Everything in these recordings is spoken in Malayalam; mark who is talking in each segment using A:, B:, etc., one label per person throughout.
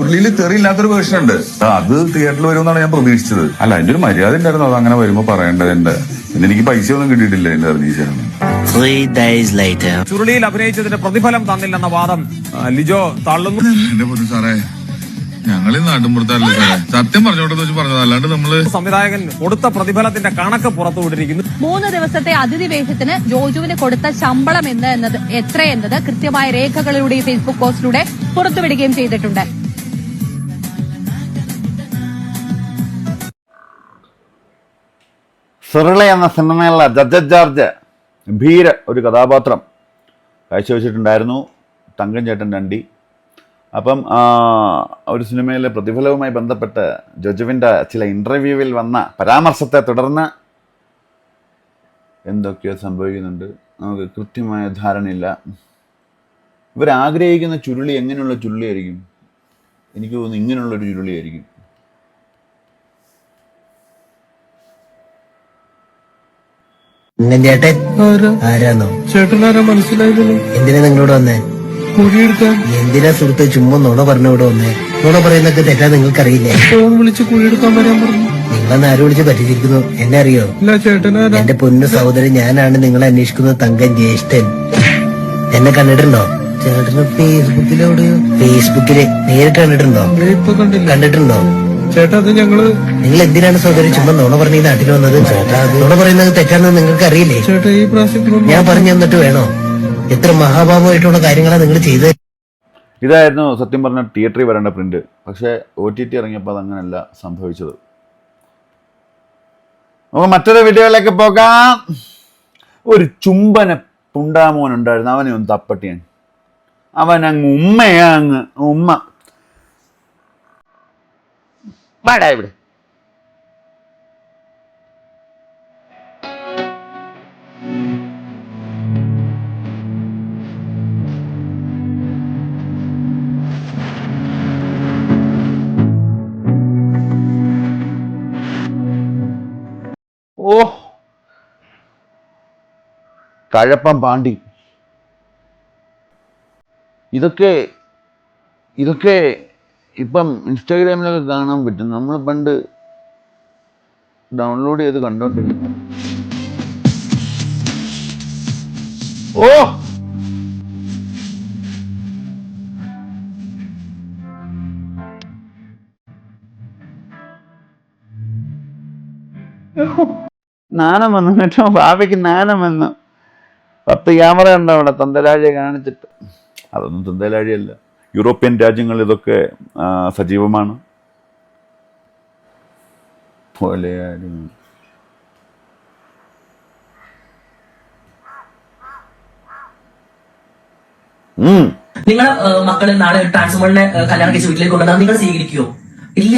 A: ഉള്ളിൽ തെറിയില്ലാത്തൊരു വേർഷൻ ഉണ്ട്. ആ, അത് തിയേറ്ററിൽ വരുമെന്നാണ് ഞാൻ പ്രതീക്ഷിച്ചത്. അല്ല അതിന്റെ ഒരു മര്യാദ ഉണ്ടായിരുന്നു. അത് അങ്ങനെ വരുമ്പോ പറയേണ്ടതുണ്ട് എനിക്ക് പൈസ ഒന്നും കിട്ടിയിട്ടില്ല എന്റെ റിലീസിന്.
B: ചുരുളിയിൽ അഭിനയിച്ചതിന്റെ പ്രതിഫലം തന്നില്ലെന്ന വാദം ലിജോ തള്ളുന്നു.
C: എന്റെ പൊന്നു സാറേ ഞങ്ങൾ സാറേ. സത്യം പറഞ്ഞോട്ടെന്ന് വെച്ച് പറഞ്ഞത്. അല്ലാണ്ട് നമ്മൾ
B: സംവിധായകൻ കൊടുത്ത പ്രതിഫലത്തിന്റെ കണക്ക് പുറത്തുവിട്ടിരിക്കുന്നു.
D: മൂന്ന് ദിവസത്തെ അതിഥിവേഷത്തിന് ജോജുവിന് കൊടുത്ത ശമ്പളം എന്ന് എന്നത് എത്രയെന്നത് കൃത്യമായ രേഖകളിലൂടെ ഫേസ്ബുക്ക് പോസ്റ്റിലൂടെ പുറത്തുവിടുകയും ചെയ്തിട്ടുണ്ട്.
E: സിറിള എന്ന സിനിമയിലുള്ള ജഡ്ജ ജോർജ് ഭീര ഒരു കഥാപാത്രം കാഴ്ചവെച്ചിട്ടുണ്ടായിരുന്നു തങ്കൻ ചേട്ടൻ രണ്ടി. അപ്പം ഒരു സിനിമയിലെ പ്രതിഫലവുമായി ബന്ധപ്പെട്ട് ജോജുവിന്റെ ചില ഇന്റർവ്യൂവിൽ വന്ന പരാമർശത്തെ തുടർന്ന് എന്തൊക്കെയോ സംഭവിക്കുന്നുണ്ട്. നമുക്ക് കൃത്യമായ ധാരണയില്ല. ഇവരാഗ്രഹിക്കുന്ന ചുരുളി എങ്ങനെയുള്ള ചുരുളിയായിരിക്കും? എനിക്ക് തോന്നുന്നു ഇങ്ങനെയുള്ളൊരു ചുരുളിയായിരിക്കും.
F: ചേട്ടൻ ആരാന്നോ?
G: ചേട്ടനാരാ മനസ്സിലായതിന്
F: എന്തിനാ നിങ്ങളോട് വന്നേ?
G: കുഴിയെടുക്കാൻ
F: എന്തിനാ സുഹൃത്ത് ചുമ്മാ നുണ പറഞ്ഞോട് വന്നേ? നുണ പറയുന്നൊക്കെ തെറ്റാ നിങ്ങൾക്കറിയില്ലേ?
G: ഫോൺ വിളിച്ച് കുഴിയെടുക്കാൻ വരാൻ പറഞ്ഞു.
F: നിങ്ങളെന്ന് ആരും വിളിച്ച് പറ്റിച്ചിരിക്കുന്നു? എന്നെ അറിയോ?
G: ചേട്ടനാരാ?
F: എന്റെ പൊന്നു സഹോദരൻ ഞാനാണ് നിങ്ങളെ അന്വേഷിക്കുന്ന തങ്കം ജ്യേഷ്ഠൻ. എന്നെ കണ്ടിട്ടുണ്ടോ? ചേട്ടന് ഫേസ്ബുക്കിലെവിടെയോ ഫേസ്ബുക്കിൽ നേരിട്ട് കണ്ടിട്ടുണ്ടോ? കണ്ടിട്ടുണ്ടോ?
G: ചേട്ടാ അത് ഞങ്ങൾ
F: നിങ്ങൾ എന്തിനാണ് സഹോദരി ചുമ്മാ നുണ പറഞ്ഞ ഈ നാട്ടിൽ വന്നത്? ചേട്ടാ നോണ പറയുന്നത് തെറ്റാണെന്ന് നിങ്ങൾക്ക് അറിയില്ലേ
G: ചേട്ടാ ഈ പ്രാവശ്യം
F: ഞാൻ പറഞ്ഞു തന്നിട്ട് വേണോ? എത്ര മഹാഭാവമായിട്ടുള്ള കാര്യങ്ങളാണ് നിങ്ങൾ ചെയ്തത്?
E: ഇതായിരുന്നു സത്യം പറഞ്ഞ തിയേറ്ററിൽ വരേണ്ട പ്രിന്റ്. പക്ഷെ ഒ ടി ടി ഇറങ്ങിയപ്പോൾ അതങ്ങനെയല്ല സംഭവിച്ചത്. നമുക്ക് മറ്റൊരു വീഡിയോയിലേക്ക് പോകാം. ഒരു ചുംബന പുണ്ടാമോൻ ഉണ്ടായിരുന്നു. അവനെ ഒന്ന് തപ്പട്ടിയാണ് അവനങ്ങ് അവൻ അങ്ങ് ഉമ്മയാ അങ്ങ്. ഉമ്മ വാടാ ഇവിടെ ഓ കഴപ്പം പാണ്ടി ഇതൊക്കെ ഇതൊക്കെ ഇപ്പം ഇൻസ്റ്റാഗ്രാമിലൊക്കെ കാണാൻ പറ്റും. നമ്മൾ പണ്ട് ഡൗൺലോഡ് ചെയ്ത് കണ്ടോണ്ടിരുന്നു? ഓ! നാനം വന്നു കേട്ടോ. ഭാവിക്ക് നാണം വന്നു. പത്ത് ക്യാമറ ഉണ്ടോ അവിടെ കാണിച്ചിട്ട്. അതൊന്നും തന്തരാഴിയല്ല യൂറോപ്യൻ രാജ്യങ്ങൾ ഇതൊക്കെ സജീവമാണ്? പോലെ ഉം.
H: നിങ്ങളെ മക്കളെ നാളെ ട്രാൻസ്ഫോമറിനെ കല്യാണം കഴിച്ച് വീട്ടിലേക്ക് കൊണ്ടുവന്നാൽ നിങ്ങൾ സ്വീകരിക്കുമോ ഇല്ല.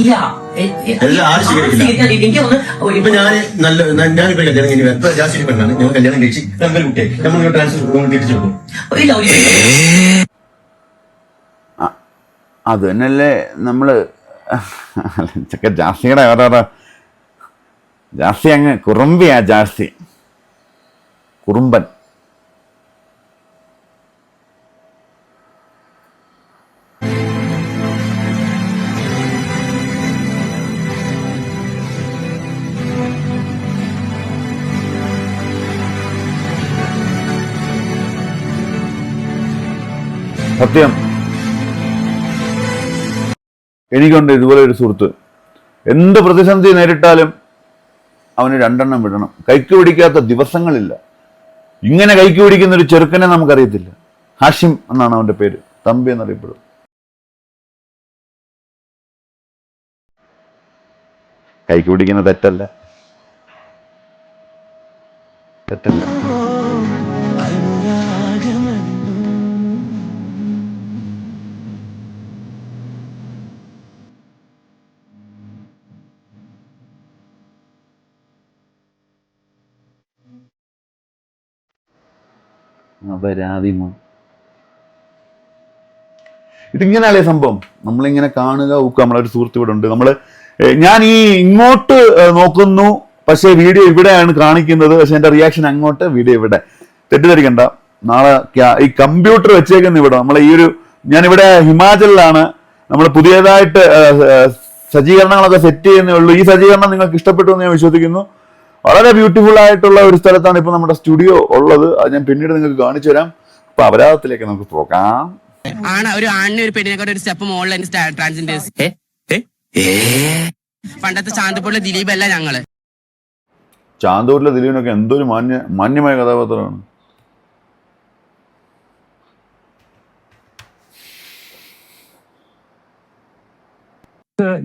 H: ഇല്ല.
I: ആരും സ്വീകരിക്കില്ല.
H: സ്വീകരിക്കാൻ- എനിക്ക് ഒന്ന്
I: ഇപ്പൊ ഞാൻ നല്ല ഞാനിപ്പോ കല്യാണം കഴിഞ്ഞു ഇപ്പൊ ജാസ്തി പെണ്ണാണ് ഞങ്ങൾ കല്യാണം കഴിച്ച് നമ്മൾ കുട്ടിയായി. നമ്മൾ ട്രാൻസ്ഫർ തിരിച്ചു കൊടുക്കും.
H: ഇല്ല ഒരു-
E: അത് തന്നെയല്ലേ നമ്മൾ ചക്ക ജാസ്തിയുടെ ഓരോരോ ജാസ്തി അങ്ങ് കുറുമ്പിയാ ജാസ്തി. കുറുമ്പൻ. സത്യം. എനിക്കുണ്ട് ഇതുപോലെ ഒരു സുഹൃത്ത്. എന്ത് പ്രതിസന്ധി നേരിട്ടാലും അവന് രണ്ടെണ്ണം വിടണം. കൈക്ക് പിടിക്കാത്ത ദിവസങ്ങളില്ല. ഇങ്ങനെ കൈക്ക് പിടിക്കുന്ന ഒരു ചെറുക്കനെ നമുക്കറിയത്തില്ല. ഹാഷിം എന്നാണ് അവന്റെ പേര്. തമ്പി എന്നറിയപ്പെടും. കൈക്ക് പിടിക്കുന്ന തെറ്റല്ല. തെറ്റല്ല. അപരാധിമ. ഇതിങ്ങനെയല്ലേ സംഭവം? നമ്മളിങ്ങനെ കാണുക ഊക്കുക. നമ്മളൊരു സുഹൃത്ത് ഇവിടെ ഉണ്ട്. നമ്മൾ ഞാൻ ഈ ഇങ്ങോട്ട് നോക്കുന്നു. പക്ഷേ വീഡിയോ ഇവിടെയാണ് കാണിക്കുന്നത്. പക്ഷെ എന്റെ റിയാക്ഷൻ അങ്ങോട്ട് വീഡിയോ ഇവിടെ. തെറ്റിദ്ധരിക്കണ്ട. നാളെ ഈ കമ്പ്യൂട്ടർ വെച്ചേക്കുന്ന ഇവിടെ നമ്മളെ ഈ ഒരു ഞാൻ ഇവിടെ ഹിമാചലിലാണ്. നമ്മൾ പുതിയതായിട്ട് സജ്ജീകരണങ്ങളൊക്കെ സെറ്റ് ചെയ്യുന്നേ ഉള്ളൂ. ഈ സജ്ജീകരണം നിങ്ങൾക്ക് ഇഷ്ടപ്പെട്ടു എന്ന് ഞാൻ വിശ്വസിക്കുന്നു. വളരെ ബ്യൂട്ടിഫുൾ ആയിട്ടുള്ള ഒരു സ്ഥലത്താണ് ഇപ്പൊ നമ്മുടെ സ്റ്റുഡിയോ ഉള്ളത്. അത് ഞാൻ പിന്നീട് നിങ്ങൾക്ക് കാണിച്ചു തരാം. അപ്പൊ അപരാധത്തിലേക്ക് നമുക്ക് പോകാം.
J: ആണ് ഒരു ആണിനെ ഒരു പെണ്ണിനെക്കാട്ട് ഒരു സ്റ്റെപ്പ് മുകളിൽ ട്രാൻസ്ജെൻഡേഴ്സ് പണ്ടത്തെ ശാന്തപ്പുള്ള ദിലീപ് അല്ല ഞങ്ങൾ.
E: ചാന്തൂരിലെ ദിലീപിനൊക്കെ എന്തൊരു മാന്യ മാന്യമായ കഥാപാത്രമാണ്.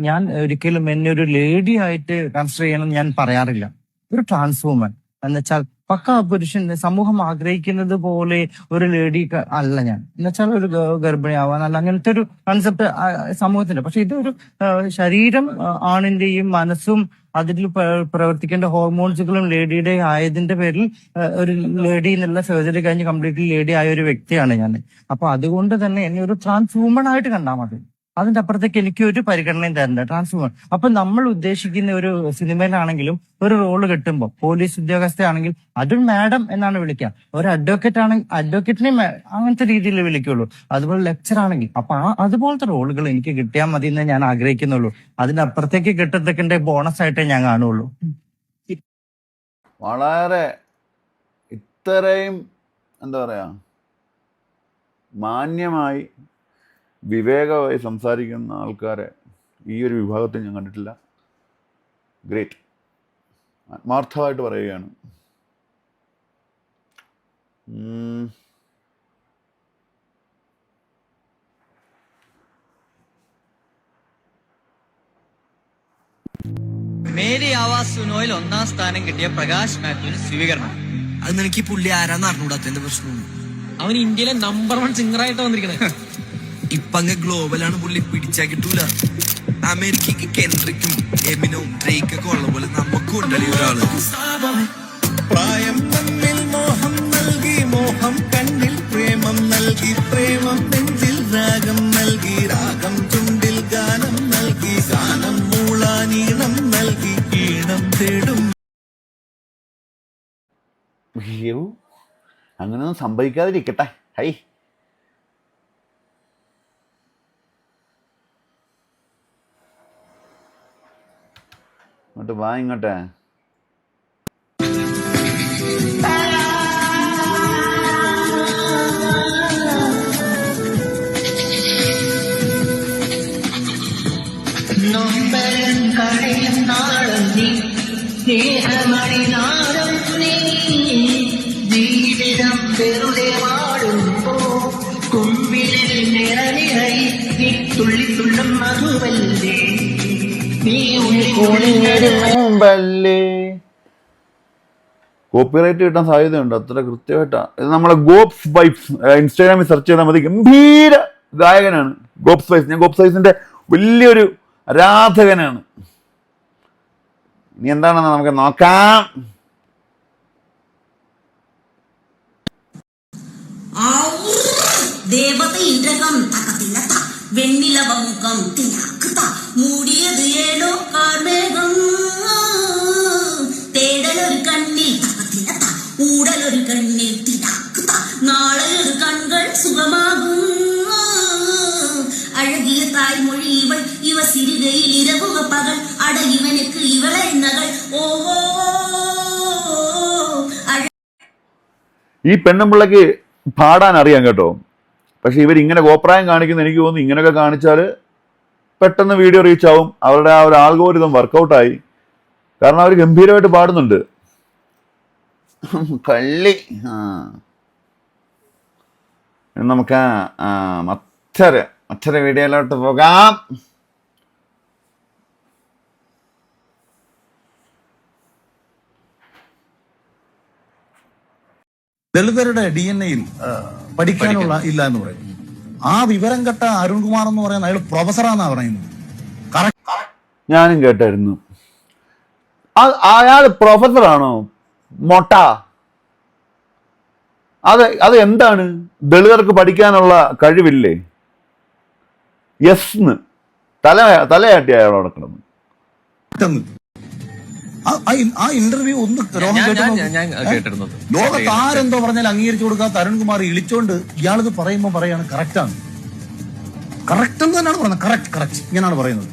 K: ഞാൻ ഒരിക്കലും എന്നെ ഒരു ലേഡി ആയിട്ട് കൺസിഡർ ചെയ്യണം ഞാൻ പറയാറില്ല. ഒരു ട്രാൻസ് വുമൻ എന്നുവെച്ചാൽ പക്ക പുരുഷൻ സമൂഹം ആഗ്രഹിക്കുന്നത് പോലെ ഒരു ലേഡി അല്ല ഞാൻ. എന്നുവെച്ചാൽ ഒരു ഗ- ഗർഭിണിയാവാൻ അല്ല അങ്ങനത്തെ ഒരു കൺസെപ്റ്റ് സമൂഹത്തിന്റെ പക്ഷെ ഇതൊരു ശരീരം ആണിന്റെയും മനസ്സും അതിൽ പ്ര- പ്രവർത്തിക്കേണ്ട ഹോർമോൺസുകളും ലേഡിയുടെ ആയതിന്റെ പേരിൽ ഒരു ലേഡി എന്നുള്ള സർജറി കഴിഞ്ഞ് കംപ്ലീറ്റ്ലി ലേഡി ആയ ഒരു വ്യക്തിയാണ് ഞാൻ. അപ്പൊ അതുകൊണ്ട് തന്നെ എന്നെ ഒരു ട്രാൻസ് വുമൺ ആയിട്ട് കണ്ടാൽ മതി. അതിന്റെ അപ്പുറത്തേക്ക് എനിക്ക് ഒരു പരിഗണനയും തരണ്ട. ട്രാൻസ്ഫോമർ അപ്പൊ നമ്മൾ ഉദ്ദേശിക്കുന്ന ഒരു സിനിമയിലാണെങ്കിലും ഒരു റോൾ കിട്ടുമ്പോൾ പോലീസ് ഉദ്യോഗസ്ഥയാണെങ്കിൽ അതും മാഡം എന്നാണ് വിളിക്കുക. ഒരു അഡ്വക്കേറ്റ് ആണെങ്കിൽ അഡ്വക്കേറ്റിനെ അങ്ങനത്തെ രീതിയിൽ വിളിക്കുള്ളൂ. അതുപോലെ ലെക്ചർ ആണെങ്കിൽ അപ്പൊ ആ അതുപോലത്തെ റോളുകൾ എനിക്ക് കിട്ടിയാൽ മതി എന്ന് ഞാൻ ആഗ്രഹിക്കുന്നുള്ളൂ. അതിനപ്പുറത്തേക്ക് കിട്ടത്തക്കിന്റെ ബോണസ് ആയിട്ടേ ഞാൻ കാണുള്ളൂ.
E: വളരെ ഇത്രയും എന്താ പറയാ മാന്യമായി വിവേകമായി സംസാരിക്കുന്ന ആൾക്കാരെ ഈ ഒരു വിഭാഗത്തിൽ ഞാൻ കണ്ടിട്ടില്ല. ഗ്രേറ്റ് ആത്മാർത്ഥമായിട്ട് പറയുകയാണ്.
J: മേരി ആവാസ് സുനോയിൽ ഒന്നാം സ്ഥാനം കിട്ടിയ പ്രകാശ് മാത്യുവിന് സ്വീകരണം.
L: അത് നിനക്ക് ഈ പുള്ളി ആരാന്ന് അറിഞ്ഞൂടാത്തതിന്റെ പ്രശ്നമൊന്നും.
J: അവൻ ഇന്ത്യയിലെ നമ്പർ വൺ സിംഗർ ആയിട്ട് വന്നിരിക്കണേ.
L: ഇപ്പൊ അങ്ങ് ഗ്ലോബലാണ് പുള്ളി പിടിച്ചാ കിട്ടൂല. അമേരിക്കക്ക് കെൻഡ്രിക്കും എമിനും ഡ്രേക്കൊക്കെ ഉള്ള പോലെ നമുക്കും ഉണ്ടല്ലേ ഒരാൾ.
M: പ്രായം തമ്മിൽ മോഹം നൽകി മോഹം കണ്ണിൽ പ്രേമം നൽകി പ്രേമം നെഞ്ചിൽ രാഗം നൽകി രാഗം ചുണ്ടിൽ ഗാനം നൽകി ഗാനം മൂളാനീണം നൽകി ഈണം തേടും.
E: അങ്ങനെയൊന്നും സംഭവിക്കാതിരിക്കട്ടെ. ഹൈ. ഇങ്ങോട്ട് വാ ഇങ്ങോട്ടെ
K: ജീവിതം
E: മുമ്പല്ലേ? കോപ്പിറൈറ്റ് കിട്ടാൻ സാധ്യതയുണ്ട്. അത്ര കൃത്യമായിട്ടാ. ഇത് നമ്മളെ ഗോപ്സ് വൈബ്സ് ഇൻസ്റ്റാഗ്രാമിൽ സെർച്ച് ചെയ്താൽ മതി. ഗംഭീര ഗായകനാണ് ഗോപ്സ് വൈഫ് ഞാൻ ഗോപ്സ് വൈഫിന്റെ വലിയൊരു ആരാധകനാണ്. ഇനി എന്താണെന്ന് നമുക്ക് നോക്കാം.
J: ദേവത ഇന്ദ്രകം വെണ്ണിലവമുഖം വെണ്ണിലവ മുഖം തിനാക്കൃത മൂടിയത് ഏടോ അഴകിയ மொழி ഇവൾ ഇവ சிறுகையில் ഇരവുക പകൽ. അട ഇവനക്ക് ഇവളെ நகல் ഓഹോ
E: ഈ പെണ്ണുമ്പിള്ളക്ക് പാടാൻ അറിയാം കേട്ടോ. പക്ഷെ ഇവർ ഇങ്ങനെ കോപ്രായം കാണിക്കുന്ന എനിക്ക് തോന്നുന്നു. ഇങ്ങനെയൊക്കെ കാണിച്ചാൽ പെട്ടെന്ന് വീഡിയോ റീച്ച് ആവും. അവരുടെ ആ ഒരു ആൾഗോരിതം വർക്കൗട്ടായി കാരണം അവർ ഗംഭീരമായിട്ട് പാടുന്നുണ്ട്. കള്ളി ആ. നമുക്ക് ആ, മറ്റൊരു മറ്റൊരു വീഡിയോയിലോട്ട് പോകാം.
N: ദളിതരുടെ ഡി എൻ എയിൽ പഠിക്കാനുള്ള ഇല്ല എന്ന് പറയും. ആ വിവരം കെട്ട അരുൺകുമാർ എന്ന് പറയുന്ന അയാൾ പ്രൊഫസറാന്നാ പറയുന്നത്.
E: ഞാനും കേട്ടായിരുന്നു. അയാൾ പ്രൊഫസറാണോ? മൊട്ട. അത് അത് എന്താണ്? ദളിതർക്ക് പഠിക്കാനുള്ള കഴിവില്ലേ? യെസ്ന്ന് തല തലയാട്ടി അയാൾ അവിടെ കിടന്നു
N: ആ- ഇന്റർവ്യൂ ഒന്ന് രോഹൻ? ലോകത്ത് ആരെന്തോ പറഞ്ഞാൽ അംഗീകരിച്ചു കൊടുക്കാൻ തരുൺകുമാർ ഇളിച്ചോണ്ട് ഇയാളിത് പറയുമ്പോൾ പറയാണ് കറക്റ്റാണ് കറക്റ്റ് എന്ന് തന്നെയാണ് പറയുന്നത് കറക്റ്റ് കറക്റ്റ് ഇങ്ങനെയാണ് പറയുന്നത്.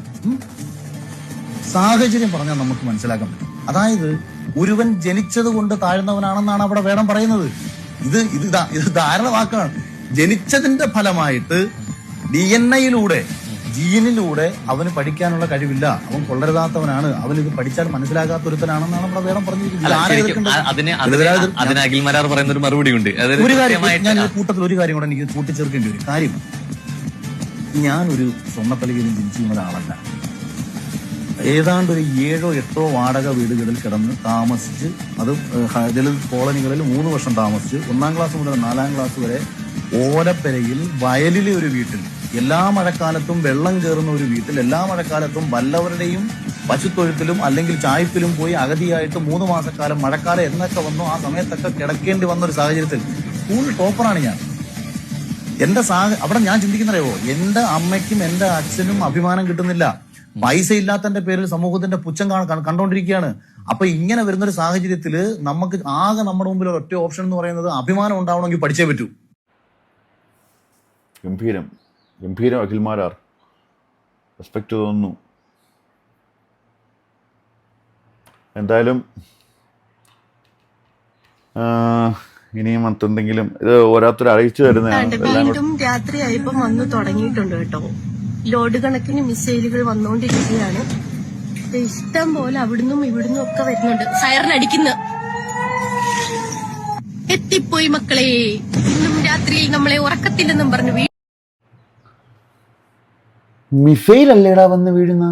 N: സാഹചര്യം പറഞ്ഞാൽ നമുക്ക് മനസ്സിലാക്കാൻ പറ്റും. അതായത് ഒരുവൻ ജനിച്ചത് കൊണ്ട് താഴ്ന്നവനാണെന്നാണ് അവിടെ വേണം പറയുന്നത്. ഇത് ഇത് ഇത് ധാരണ വാക്കാണ് ജനിച്ചതിന്റെ ഫലമായിട്ട് ഡി എൻ എയിലൂടെ ജീനിലൂടെ അവന് പഠിക്കാനുള്ള കഴിവില്ല. അവൻ കൊള്ളരുതാത്തവനാണ്. അവൻ ഇത് പഠിച്ചാൽ മനസ്സിലാകാത്ത ഒരുത്തനാണെന്നാണ് നമ്മുടെ വേണം പറഞ്ഞിരിക്കുന്നത്.
O: ഒരു മറുപടി ഉണ്ട്
N: ഒരു കാര്യം ഞാൻ ഈ കൂട്ടത്തിൽ ഒരു കാര്യം കൂടെ എനിക്ക് കൂട്ടിച്ചേർക്കേണ്ടി വരും. കാര്യം ഞാനൊരു സ്വർണപ്പലകയിലും ജനിച്ചിരുന്ന ഒരാളല്ല. ഏതാണ്ട് ഒരു ഏഴോ എട്ടോ വാടക വീടുകളിൽ കിടന്ന് താമസിച്ച് അത് ദളിത് കോളനികളിൽ മൂന്ന് വർഷം താമസിച്ച് ഒന്നാം ക്ലാസ് മുതൽ നാലാം ക്ലാസ് വരെ ഓലപ്പെരയിൽ വയലിലെ ഒരു വീട്ടിൽ എല്ലാ മഴക്കാലത്തും വെള്ളം കയറുന്ന ഒരു വീട്ടിൽ എല്ലാ മഴക്കാലത്തും വല്ലവരുടെയും പശുത്തൊഴുത്തിലും അല്ലെങ്കിൽ ചായ്പിലും പോയി അഗതിയായിട്ട് മൂന്ന് മാസക്കാലം മഴക്കാലം എന്നൊക്കെ വന്നു. ആ സമയത്തൊക്കെ കിടക്കേണ്ടി വന്ന ഒരു സാഹചര്യത്തിൽ ഫുൾ ടോപ്പറാണ് ഞാൻ. എന്റെ സാഹ അവിടെ ഞാൻ ചിന്തിക്കുന്നറിയോ എന്റെ അമ്മയ്ക്കും എന്റെ അച്ഛനും അഭിമാനം കിട്ടുന്നില്ല. പൈസ ഇല്ലാത്തതിന്റെ പേരിൽ സമൂഹത്തിന്റെ പുച്ഛം കാണ- കണ്ട- കണ്ടോണ്ടിരിക്കുകയാണ്. അപ്പൊ ഇങ്ങനെ വരുന്ന ഒരു സാഹചര്യത്തിൽ നമുക്ക് ആകെ നമ്മുടെ മുമ്പിൽ ഒറ്റ ഓപ്ഷൻ എന്ന് പറയുന്നത് അഭിമാനം ഉണ്ടാവണമെങ്കിൽ പഠിച്ചേ പറ്റൂ.
E: ഗംഭീരം. ഗംഭീരം അഖിൽമാരാർ. റെസ്പെക്റ്റ് തോന്നുന്നു. എന്തായാലും ഇനിയും മറ്റെന്തെങ്കിലും ഇത് ഓരോരുത്തർ അറിയിച്ചു തരുന്നതാണ്.
J: വീണ്ടും രാത്രിയായപ്പം വന്നു തുടങ്ങിയിട്ടുണ്ട് കേട്ടോ. ലോഡ് കണക്കിന് മിസൈലുകൾ വന്നുകൊണ്ടിരിക്കുകയാണ്. ഇഷ്ടം പോലെ അവിടുന്നും ഇവിടുന്നും ഒക്കെ വരുന്നുണ്ട്. സൈറനടിക്കുന്ന എത്തിപ്പോയി മക്കളെ. ഇന്നും രാത്രിയിൽ നമ്മളെ ഉറക്കത്തില്ലെന്നും പറഞ്ഞു
E: മിസൈൽ അല്ലേടാ വന്ന് വീഴുന്ന?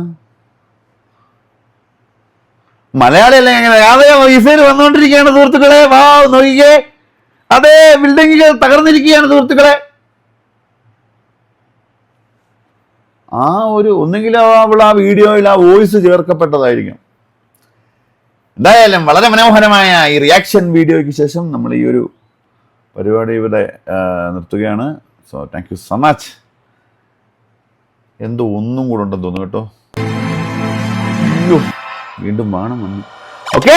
E: മലയാളിയല്ലേ എങ്ങനെ അതെ മിസൈൽ വന്നുകൊണ്ടിരിക്കുകയാണ് സുഹൃത്തുക്കളെ. വാ നോക്കിക്കേ. അതെ ബിൽഡിങ്ങുകൾ തകർന്നിരിക്കുകയാണ് സുഹൃത്തുക്കളെ. ആ ഒരു ഒന്നുകിലോ അവൾ ആ വീഡിയോയിൽ ആ വോയിസ് ചേർക്കപ്പെട്ടതായിരിക്കും. എന്തായാലും വളരെ മനോഹരമായ ഈ റിയാക്ഷൻ വീഡിയോയ്ക്ക് ശേഷം നമ്മൾ ഈ ഒരു പരിപാടി ഇവിടെ നിർത്തുകയാണ്. So thank you so much എന്തോ ഒന്നും കൂടെ ഉണ്ടെന്ന് തോന്നുന്നു കേട്ടോ. വീണ്ടും വേണം വന്നു. ഓക്കെ